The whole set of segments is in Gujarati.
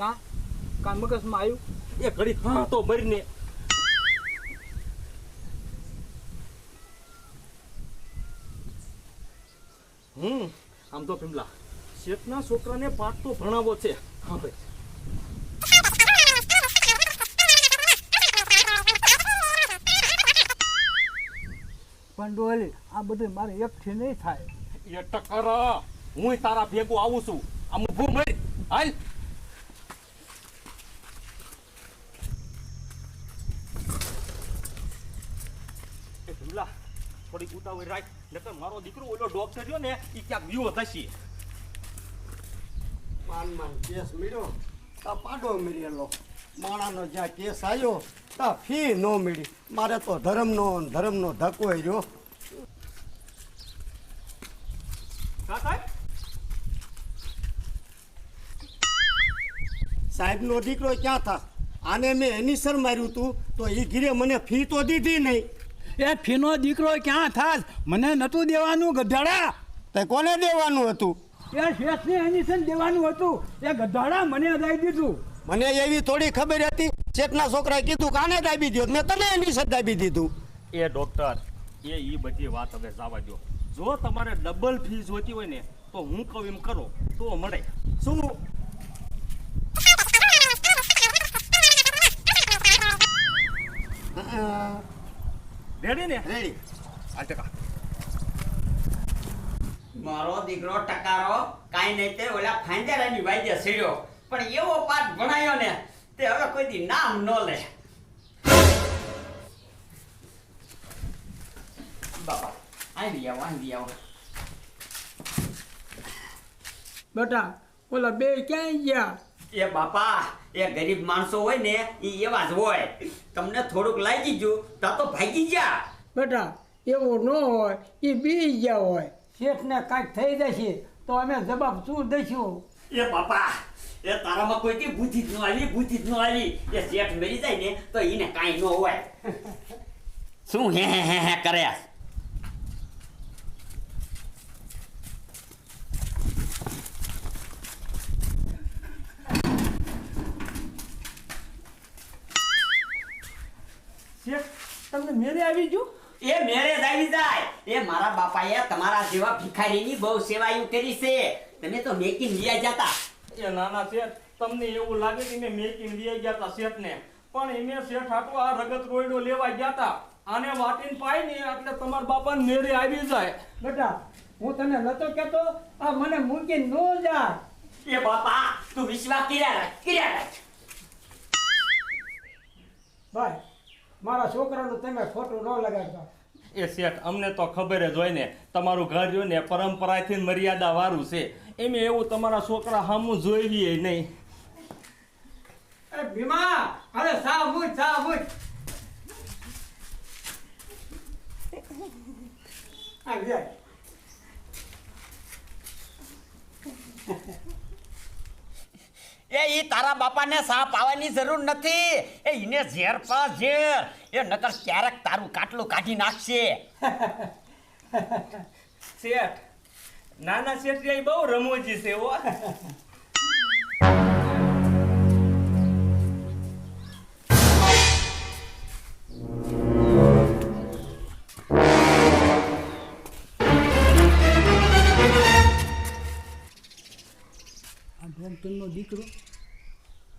કાં? કાં મગજમાં આવ્યું એ ઘડી હા તો ભરીને. હમ આમ તો ભીમલા શેઠના છોકરાને પાઠ તો ભણાવો છે. હા ભાઈ. પણ ડોલી આ બધું મારે એકથી નહીં થાય. એ ટકર હું તારા ભેગું આવું છું. આમ ઊભું મરી. હાલ એ ભીમલા થોડીક ઉતાવળ રાખ. નકર મારો દીકરો ઓલો ડોક્ટર રહ્યો ને એ ક્યાંક વિવો થશે. પાન માન કેસ મળ્યો તા પાડો મળેલો માણાનો જ્યાં કેસ આવ્યો તા ફી ન મળી મારે તો ધર્મનો ધર્મનો ધક્કો રહ્યો. સાહેબ? સાહેબનો દીકરો ક્યાં થા? આને મેં એની સર માર્યું હતું તો એ ઘીરે મને ફી તો દીધી નહીં. એ ફીનો દીકરો ક્યાં થાસ મને નતું દેવાનું ગધાડા. તે કોને દેવાનું હતું? એ શેઠને એનિશન દેવાનું હતું. એ ગધાડા મને દઈ દીધું. મને એવી થોડી ખબર હતી શેઠના છોકરાએ કીધું કાને દાબી દો મેં તને એની સર દાબી દીધું. એ ડોક્ટર એ ઈ બધી વાત હવે જવા દો જો તમારે ડબલ ફી જોતી હોય ને તો હું કહું એમ કરો તો મળે. શું? રેડી ને? રેડી. આ ટકા. મારો દીકરો ટકારો કાઈ નહીં તે ઓલા ફાંજરાની વાજે સીડ્યો. પણ એવો પાઠ ભણાયો ને તે હવે કોઈ દી નામ ન લે. બાપા આવી આવો આવી આવો. બેટા ઓલા બે ક્યાંય ગયા? એ બાપા એ ગરીબ માણસો હોય ને એ એવા જ હોય. તમને થોડુંક લાગી ગયું તા તો ભાગી જા બેટા એવો ન હોય એ બી ગયા હોય. શેઠને કાંઈક થઈ જશે તો અમે જવાબ શું દઈશું એ બાપા એ તારામાં કોઈ દી બુદ્ધિ જ ન આવી બુદ્ધિ જ ન આવી. એ શેઠ મરી જાય ને તો એને કાંઈ ન હોય. શું હે હે હે હે કરે? તમને મેરે આવી જો એ મેરેજ આવી જાય. એ મારા બાપાએ તમારા જેવા ભિખારીની બહુ સેવાયું કરી છે. તમે તો મેકીન લઈ જતા. એ નાના શેઠ તમને એવું લાગે કે મેં મેકીને લઈ ગયા હતા શેઠને. પણ એને શેઠ હાટો આ રગત રોયડો લેવા ગયા હતા આને વાટીન પાય ને એટલે તમારા બાપાને મેરે આવી જાય. બેટા હું તને નતો કહેતો આ મને મૂકી ન જા એ બાપા તું વિશ્વાસ કર્યા રાખ કર્યા રાખ. ભાઈ મારા છોકરાનું તમે ખોટું ન લગાડતા. એ શેઠ અમને તો ખબર જ હોય ને તમારું ઘર રહ્યું ને પરંપરાથી મર્યાદા વાળું છે. એમ એવું તમારા છોકરા હામું જોઈએ નહીં. એ ભીમા અરે સા મૂજ સા મૂજ આ એ, ઈ તારા બાપાને સાપ આવવાની જરૂર નથી. એ, ઈને ઝેર પા, ઝેર. એ, નકર ક્યારેક તારું કાટલું કાઢી નાખશે. શેઠ, નાના શેઠ બહુ રમૂજી છે હો. ડોક્ટરનો દીકરો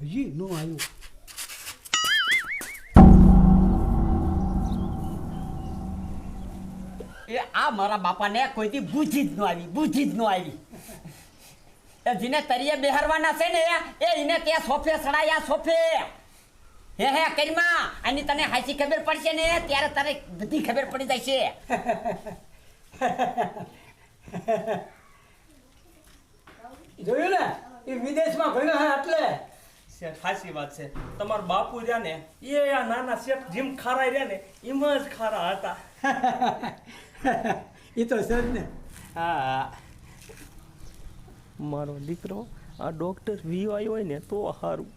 હજી ન આવ્યો. એ આ મારા બાપાને કોઈથી બુદ્ધિ જ ન આવી બુદ્ધિ જ ન આવી. એ જેને તરીએ બેહારવાના છે ને એ એને ત્યાં સોફે સડાયા સોફે હે હે કરીમાં આની તને હાચી ખબર પડશે ને ત્યારે તારે બધી ખબર પડી જશે. જોયું ને? એ વિદેશમાં ભણ્યો હે એટલે? શેઠ સાચી વાત છે. તમારા બાપુ રહ્યા ને એ આ નાના શેઠ જીમ ખારા રહ્યા ને એમ જ ખારા હતા. એ તો છે ને. હા. મારો દીકરો આ ડોક્ટર વીવાય હોય ને તો સારું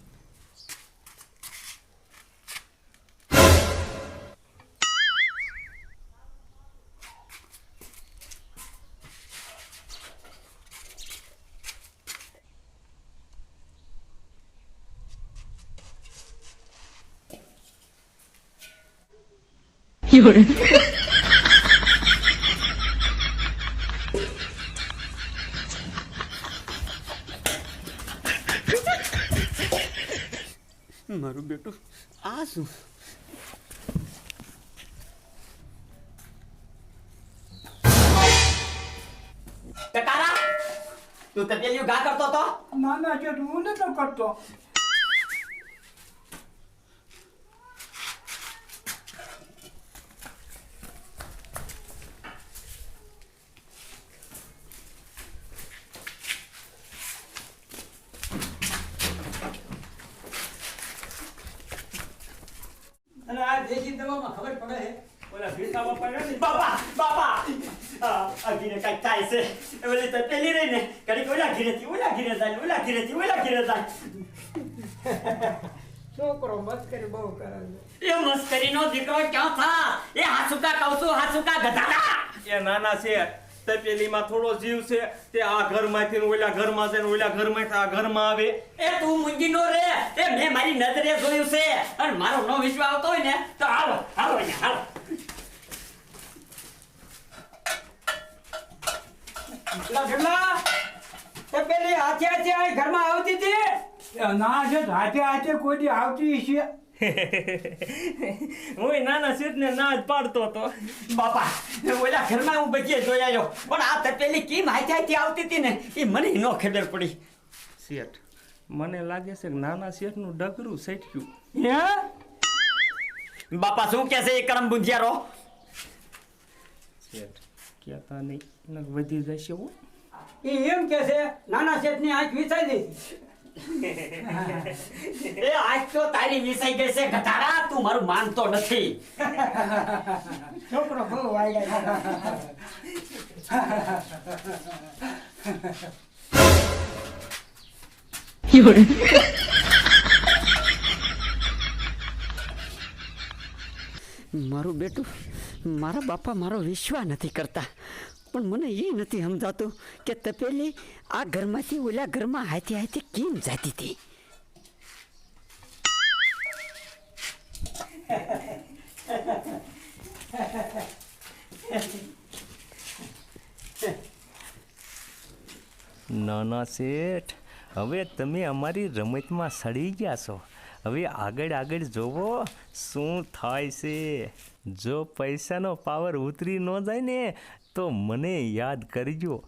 મારું બેટું આ શું ટકારા તું તપેલિયું ગા કરતો તો ના ના શેઠ હું નતો કરતો દેશી દવામાં ખબર પડે હે ઓલા ભીતા બાપા ને, બાપા બાપા! આ ગીને કઈ થાય છે. એ તો પેલી રહી ને. ઘડીક ઓલા ઘીરેથી ઓલા ઘીરે જાય ઓલા ઘીરેથી ઓલા ઘીરે જાય છોકરો મસ્કરી બહુ કરે છે. એ મસ્કરીનો દીકરો ક્યાં થા? એ હાસુકા કહું છું હાસુકા ગધાડા એ નાના છે. તપેલીમાં થોડો જીવ છે તે આ ઘરમાંથી ને ઓલા ઘરમાં છે ને ઓલા ઘરમાંથી આ ઘરમાં આવે. એ તું મૂંગી નો રે એ મેં મારી નજરે જોયું છે. અને મારો નો વિશ્વાસ આવતો હોય ને તો હાલો હાલો અહીંયા હાલો. પેલા તે પેલી હાથે હાથે ઘરમાં આવતી હતી? ના છે હાથે હાથે કોઈ આવતી છે હું નાના શેઠને ના જ પાડતો હતો બાપા ઓલા ઘરમાં હું બચીએ જોઈ આવ્યો પણ આ તપેલી કેમ હાથે આવતી હતી ને એ મને નો ખબર પડી શેઠ મને લાગે છે કે નાના શેઠનું ડગરું સટક્યું હે બાપા શું કે છે એ કરમ બુંધિયારો શેઠ કહેતા નહીં નક વધી જશે હો એ એમ કે છે નાના શેઠની આંખ વિચારી દીધી એ આજ તો તારી વિસાઈ ગઈ છે ગધાડા તું મારું માનતો નથી. છોકરો બહુ વાયડા મારું બેટું મારા બાપા મારો વિશ્વાસ નથી કરતા. પણ મને એ નથી સમજાતું કે તપેલી આ ઘરમાંથી ઓલા ઘરમાં હાથી હાથી કેમ જાતી હતી? નાના શેઠ, હવે તમે અમારી રમતમાં સડી ગયા છો. હવે આગળ આગળ જોવો શું થાય છે. જો પૈસાનો પાવર ઉતરી ન જાય ને તો મને યાદ કરજો.